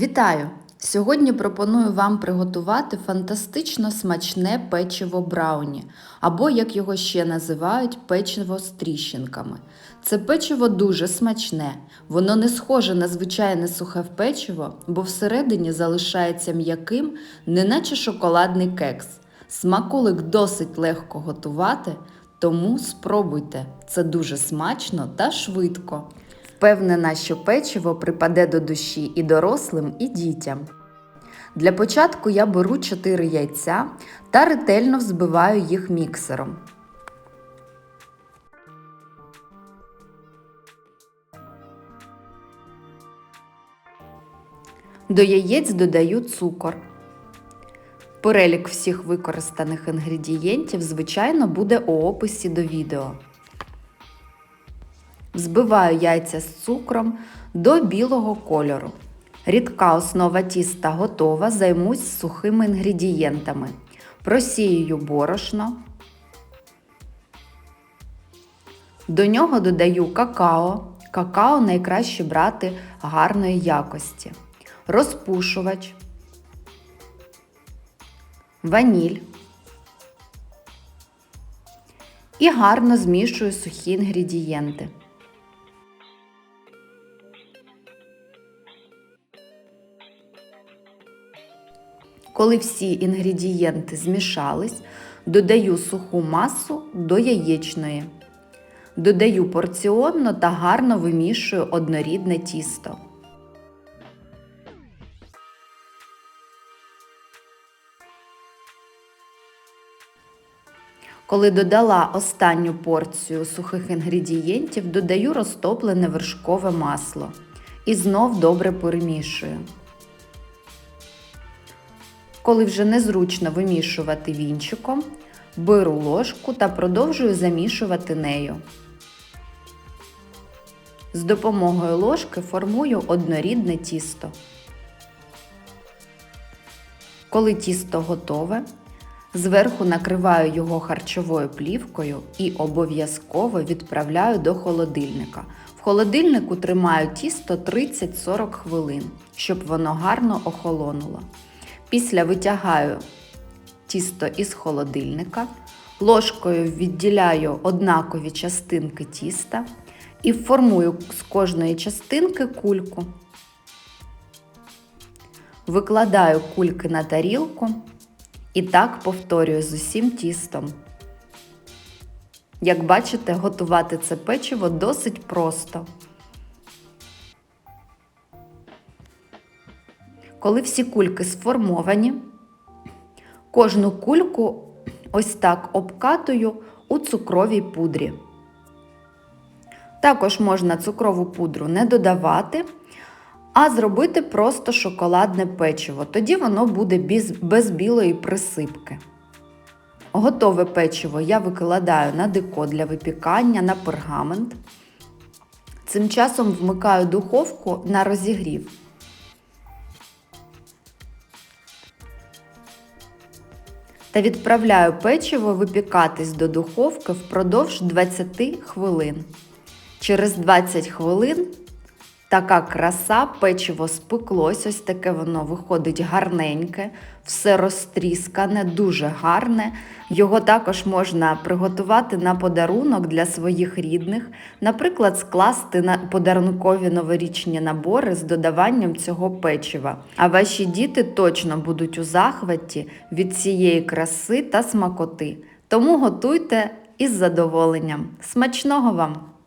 Вітаю! Сьогодні пропоную вам приготувати фантастично смачне печиво брауні, або, як його ще називають, печиво з тріщинками. Це печиво дуже смачне, воно не схоже на звичайне сухе печиво, бо всередині залишається м'яким, неначе шоколадний кекс. Смаколик досить легко готувати, тому спробуйте. Це дуже смачно та швидко. Впевнена, що печиво припаде до душі і дорослим, і дітям. Для початку я беру 4 яйця та ретельно взбиваю їх міксером. До яєць додаю цукор. Перелік всіх використаних інгредієнтів, звичайно, буде у описі до відео. Взбиваю яйця з цукром до білого кольору. Рідка основа тіста готова, займусь сухими інгредієнтами. Просіюю борошно. До нього додаю какао. Какао найкраще брати гарної якості. Розпушувач, ваніль. І гарно змішую сухі інгредієнти. Коли всі інгредієнти змішались, додаю суху масу до яєчної. Додаю порціонно та гарно вимішую однорідне тісто. Коли додала останню порцію сухих інгредієнтів, додаю розтоплене вершкове масло і знов добре перемішую. Коли вже незручно вимішувати вінчиком, беру ложку та продовжую замішувати нею. З допомогою ложки формую однорідне тісто. Коли тісто готове, зверху накриваю його харчовою плівкою і обов'язково відправляю до холодильника. В холодильнику тримаю тісто 30-40 хвилин, щоб воно гарно охолонуло. Після витягаю тісто із холодильника, ложкою відділяю однакові частинки тіста і формую з кожної частинки кульку. Викладаю кульки на тарілку і так повторюю з усім тістом. Як бачите, готувати це печиво досить просто. Коли всі кульки сформовані, кожну кульку ось так обкатую у цукровій пудрі. Також можна цукрову пудру не додавати, а зробити просто шоколадне печиво. Тоді воно буде без, без білої присипки. Готове печиво я викладаю на деко для випікання на пергамент. Цим часом вмикаю духовку на розігрів. Та відправляю печиво випікатись до духовки впродовж 20 хвилин. Через 20 хвилин така краса, печиво спеклось, ось таке воно виходить гарненьке, все розтріскане, дуже гарне. Його також можна приготувати на подарунок для своїх рідних, наприклад, скласти на подарункові новорічні набори з додаванням цього печива. А ваші діти точно будуть у захваті від цієї краси та смакоти. Тому готуйте із задоволенням. Смачного вам!